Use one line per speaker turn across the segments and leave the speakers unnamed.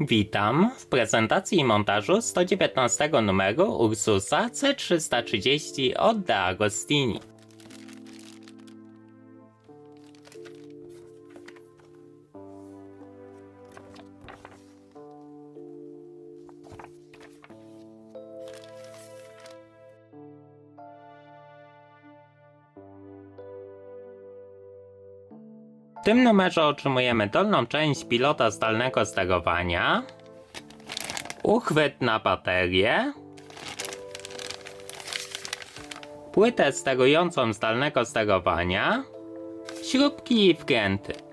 Witam w prezentacji i montażu 119 numeru Ursusa C330 od De Agostini. Tym numerze otrzymujemy dolną część pilota zdalnego sterowania, uchwyt na baterię, płytę sterującą zdalnego sterowania, śrubki i wkręty.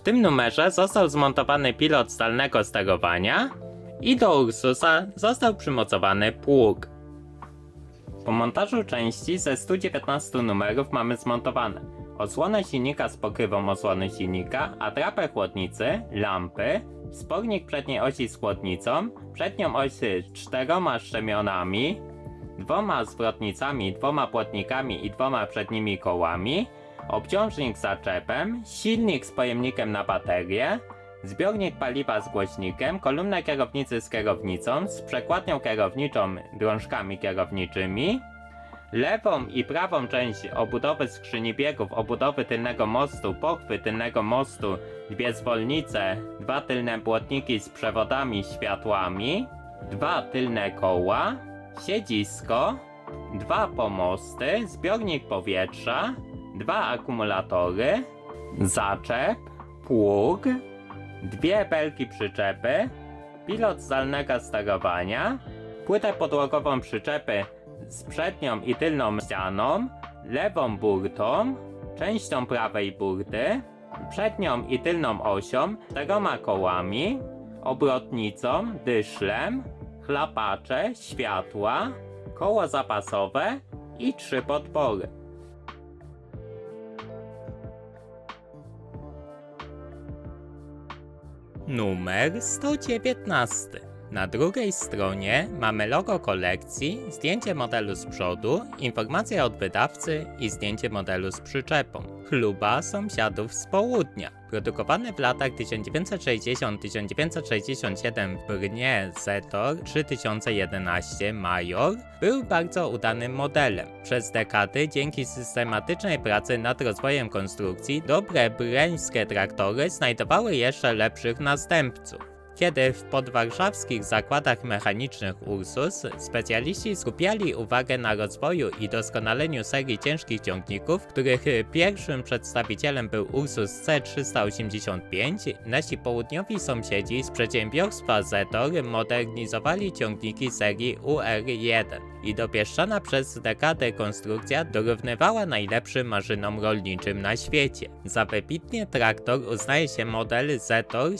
W tym numerze został zmontowany pilot zdalnego sterowania i do Ursusa został przymocowany pług. Po montażu części ze 119 numerów mamy zmontowane osłonę silnika z pokrywą osłony silnika, atrapę chłodnicy, lampy, spornik przedniej osi z chłodnicą, przednią oś z czteroma szczemionami, dwoma zwrotnicami, dwoma płotnikami i dwoma przednimi kołami, obciążnik z zaczepem, silnik z pojemnikiem na baterię, zbiornik paliwa z głośnikiem, kolumnę kierownicy z kierownicą, z przekładnią kierowniczą, drążkami kierowniczymi, lewą i prawą część obudowy skrzyni biegów, obudowy tylnego mostu, pochwy tylnego mostu, dwie zwolnice, dwa tylne błotniki z przewodami, światłami, dwa tylne koła, siedzisko, dwa pomosty, zbiornik powietrza, dwa akumulatory, zaczep, pług, dwie belki przyczepy, pilot zdalnego sterowania, płytę podłogową przyczepy z przednią i tylną ścianą, lewą burtą, częścią prawej burty, przednią i tylną osią, czteroma kołami, obrotnicą, dyszlem, chlapacze, światła, koło zapasowe i trzy podpory. Numer 119. Na drugiej stronie mamy logo kolekcji, zdjęcie modelu z przodu, informacja od wydawcy i zdjęcie modelu z przyczepą. Chluba sąsiadów z południa. Produkowany w latach 1960-1967 w Brnie Zetor 3011 Major był bardzo udanym modelem. Przez dekady dzięki systematycznej pracy nad rozwojem konstrukcji dobre breńskie traktory znajdowały jeszcze lepszych następców. Kiedy w podwarszawskich zakładach mechanicznych Ursus specjaliści skupiali uwagę na rozwoju i doskonaleniu serii ciężkich ciągników, których pierwszym przedstawicielem był Ursus C385, nasi południowi sąsiedzi z przedsiębiorstwa Zetor modernizowali ciągniki serii UR1 i dopieszczana przez dekadę konstrukcja dorównywała najlepszym maszynom rolniczym na świecie. Za wybitnie traktor uznaje się model Zetor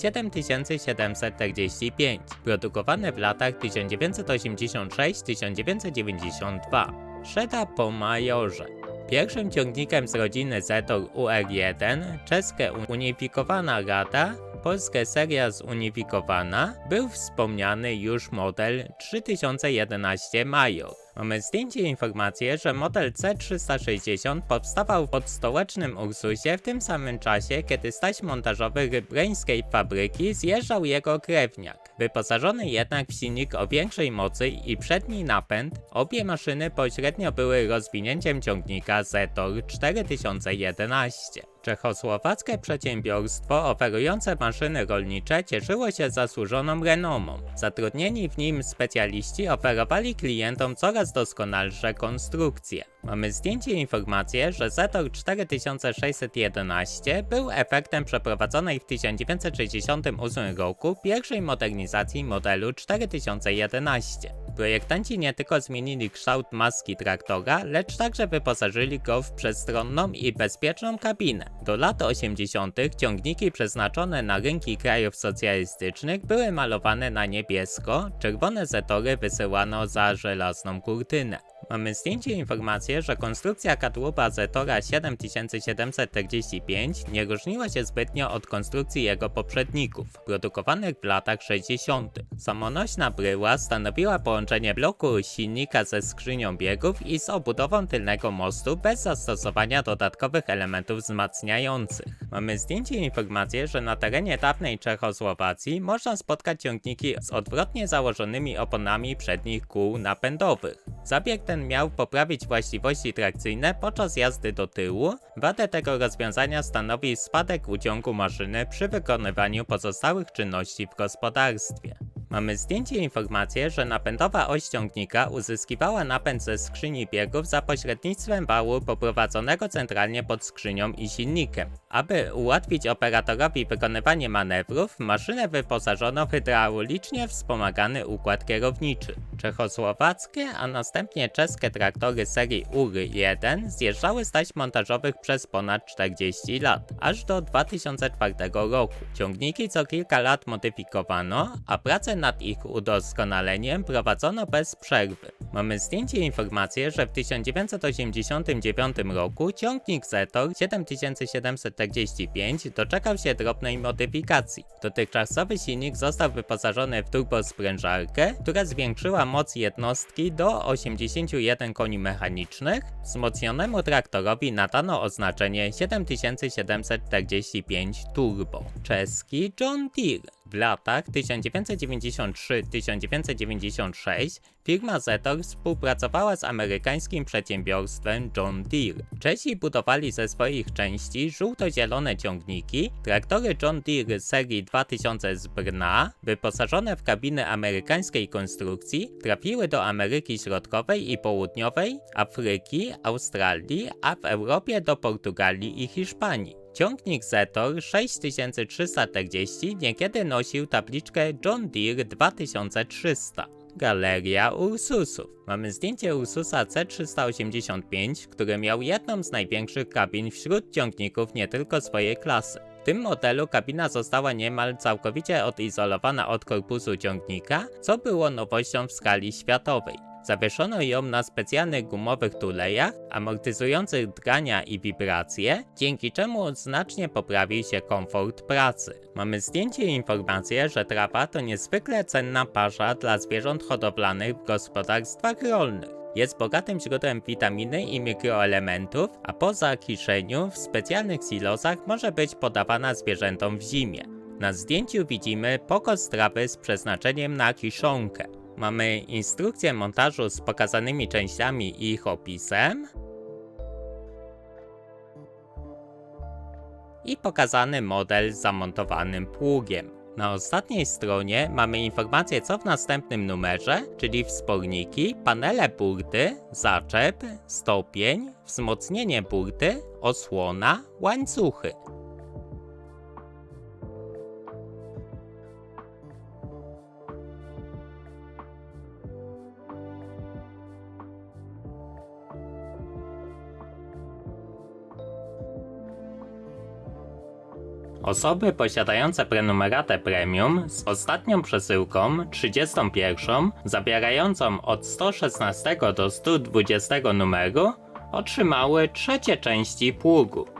7745, produkowany w latach 1986-1992. Szeda po majorze. Pierwszym ciągnikiem z rodziny Zetor UR1, czeskie unifikowana rada, polskie seria zunifikowana, był wspomniany już model 3011 Major. Mamy zdjęcie i informację, że model C360 powstawał pod stołecznym Ursusie w tym samym czasie, kiedy z taśm montażowych breńskiej fabryki zjeżdżał jego krewniak. Wyposażony jednak w silnik o większej mocy i przedni napęd, obie maszyny pośrednio były rozwinięciem ciągnika Zetor 4011. Czechosłowackie przedsiębiorstwo oferujące maszyny rolnicze cieszyło się zasłużoną renomą. Zatrudnieni w nim specjaliści oferowali klientom coraz doskonalsze konstrukcje. Mamy zdjęcie informację, że Zetor 4611 był efektem przeprowadzonej w 1968 roku pierwszej modernizacji modelu 4011. Projektanci nie tylko zmienili kształt maski traktora, lecz także wyposażyli go w przestronną i bezpieczną kabinę. Do lat 80. ciągniki przeznaczone na rynki krajów socjalistycznych były malowane na niebiesko, czerwone zetory wysyłano za żelazną kurtynę. Mamy zdjęcie informację, że konstrukcja kadłuba Zetora 7745 nie różniła się zbytnio od konstrukcji jego poprzedników, produkowanych w latach 60. Samonośna bryła stanowiła połączenie bloku silnika ze skrzynią biegów i z obudową tylnego mostu bez zastosowania dodatkowych elementów wzmacniających. Mamy zdjęcie i informację, że na terenie dawnej Czechosłowacji można spotkać ciągniki z odwrotnie założonymi oponami przednich kół napędowych. Zabieg ten miał poprawić właściwości trakcyjne podczas jazdy do tyłu. Wadę tego rozwiązania stanowi spadek uciągu maszyny przy wykonywaniu pozostałych czynności w gospodarstwie. Mamy zdjęcie i informację, że napędowa oś ciągnika uzyskiwała napęd ze skrzyni biegów za pośrednictwem wału poprowadzonego centralnie pod skrzynią i silnikiem. Aby ułatwić operatorowi wykonywanie manewrów, maszynę wyposażono w hydraulicznie wspomagany układ kierowniczy. Czechosłowackie, a następnie czeskie traktory serii UR-1 zjeżdżały z taśm montażowych przez ponad 40 lat, aż do 2004 roku. Ciągniki co kilka lat modyfikowano, a prace nad ich udoskonaleniem prowadzono bez przerwy. Mamy zdjęcie i informację, że w 1989 roku ciągnik Zetor 7745 doczekał się drobnej modyfikacji. Dotychczasowy silnik został wyposażony w turbosprężarkę, która zwiększyła moc jednostki do 81 koni mechanicznych. Wzmocnionemu traktorowi nadano oznaczenie 7745 Turbo. Czeski John Deere. W latach 1993-1996 firma Zetor współpracowała z amerykańskim przedsiębiorstwem John Deere. Czesi budowali ze swoich części żółto-zielone ciągniki, traktory John Deere serii 2000 z Brna, wyposażone w kabiny amerykańskiej konstrukcji, trafiły do Ameryki Środkowej i Południowej, Afryki, Australii, a w Europie do Portugalii i Hiszpanii. Ciągnik Zetor 6340 niekiedy nosił tabliczkę John Deere 2300. Galeria Ursusów. Mamy zdjęcie Ursusa C385, który miał jedną z największych kabin wśród ciągników nie tylko swojej klasy. W tym modelu kabina została niemal całkowicie odizolowana od korpusu ciągnika, co było nowością w skali światowej. Zawieszono ją na specjalnych gumowych tulejach, amortyzujących drgania i wibracje, dzięki czemu znacznie poprawił się komfort pracy. Mamy zdjęcie i informację, że trawa to niezwykle cenna pasza dla zwierząt hodowlanych w gospodarstwach rolnych. Jest bogatym źródłem witaminy i mikroelementów, a po zakiszeniu w specjalnych silosach może być podawana zwierzętom w zimie. Na zdjęciu widzimy pokos trawy z przeznaczeniem na kiszonkę. Mamy instrukcję montażu z pokazanymi częściami i ich opisem. I pokazany model z zamontowanym pługiem. Na ostatniej stronie mamy informację co w następnym numerze, czyli wsporniki, panele burty, zaczep, stopień, wzmocnienie burty, osłona, łańcuchy. Osoby posiadające prenumeratę premium z ostatnią przesyłką 31, zawierającą od 116 do 120 numeru, otrzymały trzecie części pługu.